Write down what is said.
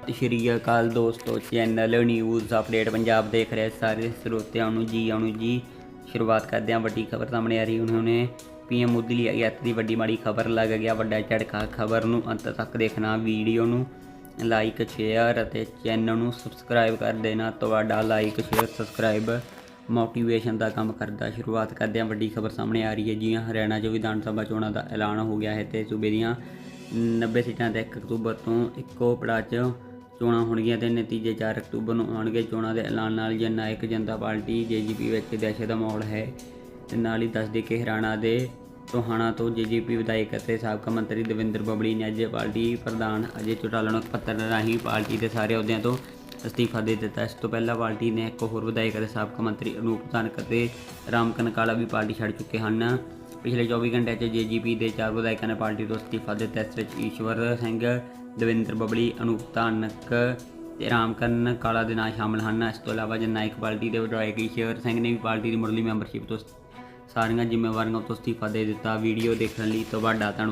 ਸਤਿ ਸ਼੍ਰੀ ਅਕਾਲ ਦੋਸਤੋ channel news update Punjab ਦੇਖ ਰਹੇ ਸਾਰੇ ਸਰੋਤਿਆਂ ਨੂੰ ਜੀ, ਆਉਣ ਜੀ। ਸ਼ੁਰੂਆਤ ਕਰਦੇ ਹਾਂ ਵੱਡੀ ਖਬਰ ਸਾਹਮਣੇ ਆ ਰਹੀ ਉਹਨਾਂ ਪੀਐਮ ਮੋਦੀ ਲਈ ਆਈ ਦੀ ਵੱਡੀ ਮਾੜੀ ਖਬਰ ਲੱਗ ਗਿਆ। ਵੱਡਾ ਝਟਕਾ ਖਬਰ ਨੂੰ ਅੰਤ ਤੱਕ ਦੇਖਣਾ ਵੀਡੀਓ ਨੂੰ ਲਾਈਕ ਸ਼ੇਅਰ ਅਤੇ ਚੈਨਲ ਨੂੰ ਸਬਸਕ੍ਰਾਈਬ ਕਰ ਦੇਣਾ। ਤੁਹਾਡਾ ਲਾਈਕ ਸ਼ੇਅਰ ਸਬਸਕ੍ਰਾਈਬ ਮੋਟੀਵੇਸ਼ਨ ਦਾ ਕੰਮ ਕਰਦਾ। ਸ਼ੁਰੂਆਤ ਕਰਦੇ ਹਾਂ ਵੱਡੀ ਖਬਰ ਸਾਹਮਣੇ ਆ ਰਹੀ ਹੈ। ਜੀ ਹਰਿਆਣਾ 'ਚ ਵਿਧਾਨ ਸਭਾ ਚੋਣਾਂ ਦਾ ਐਲਾਨ ਹੋ ਗਿਆ ਹੈ ਤੇ ਸੂਬੇ ਦੀਆਂ 90 ਸੀਟਾਂ ਤੇ 1 ਅਕਤੂਬਰ ਤੋਂ ਇੱਕੋ ਪੜਾਅ 'ਚ ਚੋਣਾਂ ਹੋਣਗੀਆਂ ਤੇ ਨਤੀਜੇ 4 ਅਕਤੂਬਰ ਨੂੰ ਆਉਣਗੇ। ਚੋਣਾਂ ਦੇ ਐਲਾਨ ਨਾਲ ਜਨਨਾਇਕ ਜਨਤਾ ਪਾਰਟੀ ਜੇਜੀਪੀ ਵਿੱਚ ਦਹਿਸ਼ਤ ਦਾ ਮਾਹੌਲ ਹੈ ਤੇ ਨਾਲ ਹੀ ਦੱਸਦੇ ਕਿ ਹਰਿਆਣਾ ਦੇ ਟੋਹਾਣਾ ਤੋਂ ਜੇਜੀਪੀ ਵਿਧਾਇਕ ਅਤੇ ਸਾਬਕਾ ਮੰਤਰੀ ਦਵਿੰਦਰ ਬਬਲੀ ਨੇ ਅੱਜ ਪਾਰਟੀ ਪ੍ਰਧਾਨ ਅਜੇ ਚੋਟਾਲਾ ਨੂੰ ਪੱਤਰ ਰਾਹੀਂ ਪਾਰਟੀ ਦੇ ਸਾਰੇ ਅਹੁਦਿਆਂ ਤੋਂ ਅਸਤੀਫਾ ਦੇ ਦਿੱਤਾ। ਇਸ ਤੋਂ ਪਹਿਲਾਂ ਪਾਰਟੀ ਨੇ ਇੱਕ ਹੋਰ ਵਿਧਾਇਕ ਅਤੇ ਸਾਬਕਾ ਮੰਤਰੀ ਅਨੂਪ ਧਾਨਕ ਅਤੇ ਰਾਮ ਕਨਕਾਲਾ ਵੀ ਪਾਰਟੀ ਛੱਡ ਚੁੱਕੇ ਹਨ। ਪਿਛਲੇ 24 ਘੰਟਿਆਂ 'ਚ ਜੇਜੀਪੀ ਦੇ ਚਾਰ ਵਿਧਾਇਕਾਂ ਨੇ ਪਾਰਟੀ ਤੋਂ ਅਸਤੀਫਾ ਦਿੱਤਾ। ਇਸ ਵਿੱਚ ਈਸ਼ਵਰ ਸਿੰਘ, ਦਵਿੰਦਰ ਬਬਲੀ, ਅਨੂਪ ਧਾਨਕ ਤੇ ਰਾਮਕਰਨ ਕਾਲਾ ਦੇ ਨਾਂ ਸ਼ਾਮਲ ਹਨ। ਇਸ ਤੋਂ ਇਲਾਵਾ ਜਨਨਾਇਕ ਪਾਰਟੀ ਦੇ ਵਿਧਾਇਕ ਈਸ਼ਵਰ ਸਿੰਘ ਨੇ ਵੀ ਪਾਰਟੀ ਦੀ ਮੁੱਢਲੀ ਮੈਂਬਰਸ਼ਿਪ ਤੋਂ ਸਾਰੀਆਂ ਜ਼ਿੰਮੇਵਾਰੀਆਂ ਤੋਂ ਅਸਤੀਫਾ ਦੇ ਦਿੱਤਾ। ਵੀਡੀਓ ਦੇਖਣ ਲਈ ਤੁਹਾਡਾ ਧੰਨਵਾਦ।